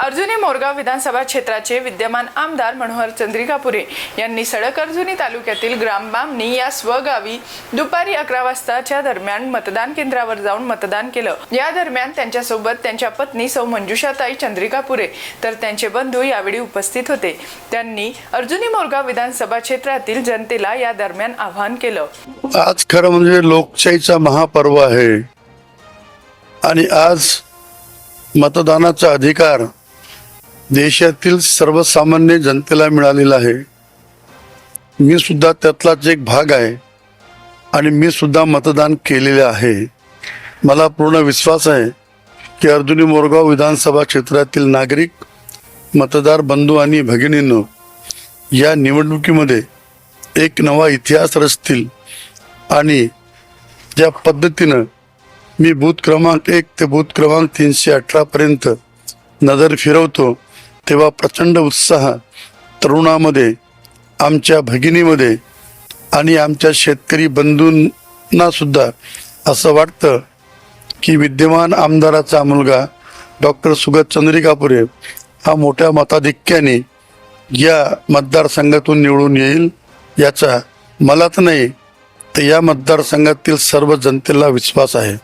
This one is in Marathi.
अर्जुनी मोरगाव विधानसभा क्षेत्राचे विद्यमान आमदार मनोहर चंद्रिकापुरे यांनी सडक अर्जुनी तालुक्यातील ग्रामबामनी या स्वगावी दुपारी अकरा वाजताच्या दरम्यान मतदान केंद्रावर जाऊन मतदान केलं. या दरम्यान त्यांच्यासोबत त्यांच्या पत्नी सौ मंजुषाताई चंद्रिकापुरे तर त्यांचे बंधू यावेळी उपस्थित होते. त्यांनी अर्जुनी मोरगाव विधानसभा क्षेत्रातील जनतेला या दरम्यान आवाहन केलं. आज खरं म्हणजे लोकशाहीचा महापर्व आहे. आणि आज मतदानाचा अधिकार देशातील सर्वसामान्य जनतेला मिळालेला आहे. मी सुद्धा त्यातलाच एक भाग आहे आणि मी सुद्धा मतदान केलेले आहे. मला पूर्ण विश्वास आहे की अर्जुनी मोरगाव विधानसभा क्षेत्रातील नागरिक मतदार बंधू आणि भगिनींनो या निवडणुकीमध्ये एक नवा इतिहास रचतील आणि ज्या पद्धतीनं मी बूथ क्रमांक एक ते बूथ क्रमांक तीनशे अठरापर्यंत नजर फिरवतो तेव्हा प्रचंड उत्साह तरुणामध्ये आमच्या भगिनीमध्ये आणि आमच्या शेतकरी बंधूंना सुद्धा असं वाटतं की विद्यमान आमदाराचा मुलगा डॉक्टर सुगत चंद्रिकापुरे हा मोठ्या मताधिक्याने या मतदारसंघातून निवडून येईल याचा मला तर नाही तर या मतदारसंघातील सर्व जनतेला विश्वास आहे.